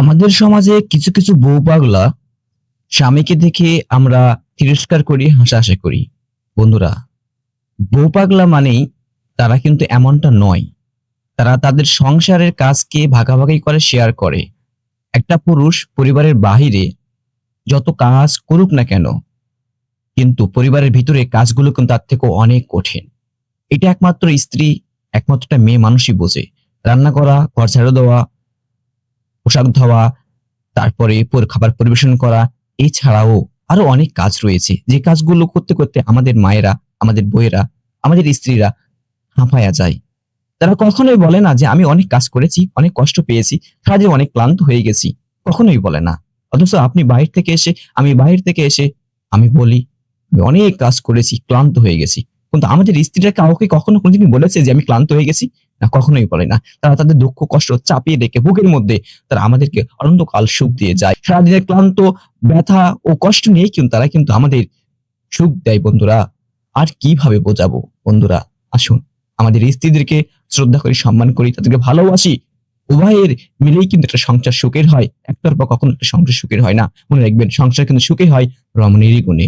আমাদের সমাজে কিছু কিছু বউ পাগলা স্বামীকে দেখে আমরা তিরস্কার করি, হাসাহাসি করি। বন্ধুরা, বউ পাগলা মানেই তারা কিন্তু এমনটা নয়। তারা তাদের সংসারের কাজকে ভাগাভাগি করে শেয়ার করে। একটা পুরুষ পরিবারের বাহিরে যত কাজ করুক না কেন, কিন্তু পরিবারের ভিতরে কাজগুলো কিন্তু তার থেকেও অনেক কঠিন। এটা একমাত্র স্ত্রী, একমাত্র একটা মেয়ে মানুষই বোঝে। রান্না করা, ঘর ঝাড়ু দেওয়া পোশাক ধোয়া, তারপরে পর- খাবার পরিবেশন করা, এছাড়াও আরও অনেক কাজ রয়েছে। যে কাজগুলো করতে করতে আমাদের মায়েরা, আমাদের বইয়েরা, আমাদের স্ত্রীরা হাঁপায়া যায়। তারা কখনোই বলে না যে আমি অনেক কাজ করেছি, অনেক কষ্ট পেয়েছি কাজে অনেক ক্লান্ত হয়ে গেছি। কখনোই বলে না। অথচ আপনি বাইরে থেকে এসে, আমি বাইরে থেকে এসে, আমি বলি, আমি অনেক কাজ করেছি, ক্লান্ত হয়ে গেছি। কিন্তু আমাদের স্ত্রীরা কাউকে কখনো কোনোদিন বলেছে যে আমি ক্লান্ত হয়ে গেছি। না, কখনোই বলে না। তারা তাদের দুঃখ, কষ্ট চাপিয়ে রেখে বুকের মধ্যে তারা আমাদেরকে অনন্তকাল সুখ দিয়ে যায়। সারাদিনের ক্লান্ত, ব্যথা ও কষ্ট নিয়ে কিন্তু তারা কিন্তু আমাদের সুখ দেয় বন্ধুরা। আর কীভাবে বোঝাবো বন্ধুরা? আসুন, আমাদের স্ত্রীদেরকে শ্রদ্ধা করি সম্মান করি, তাদেরকে ভালোবাসি। উভয়ের মিলেই কিন্তু একটা সংসার সুখের হয়। একতরফা কখনো একটা সংসার সুখের হয় না। মনে রাখবেন, সংসার কিন্তু সুখের হয় রমণীরই গুণে।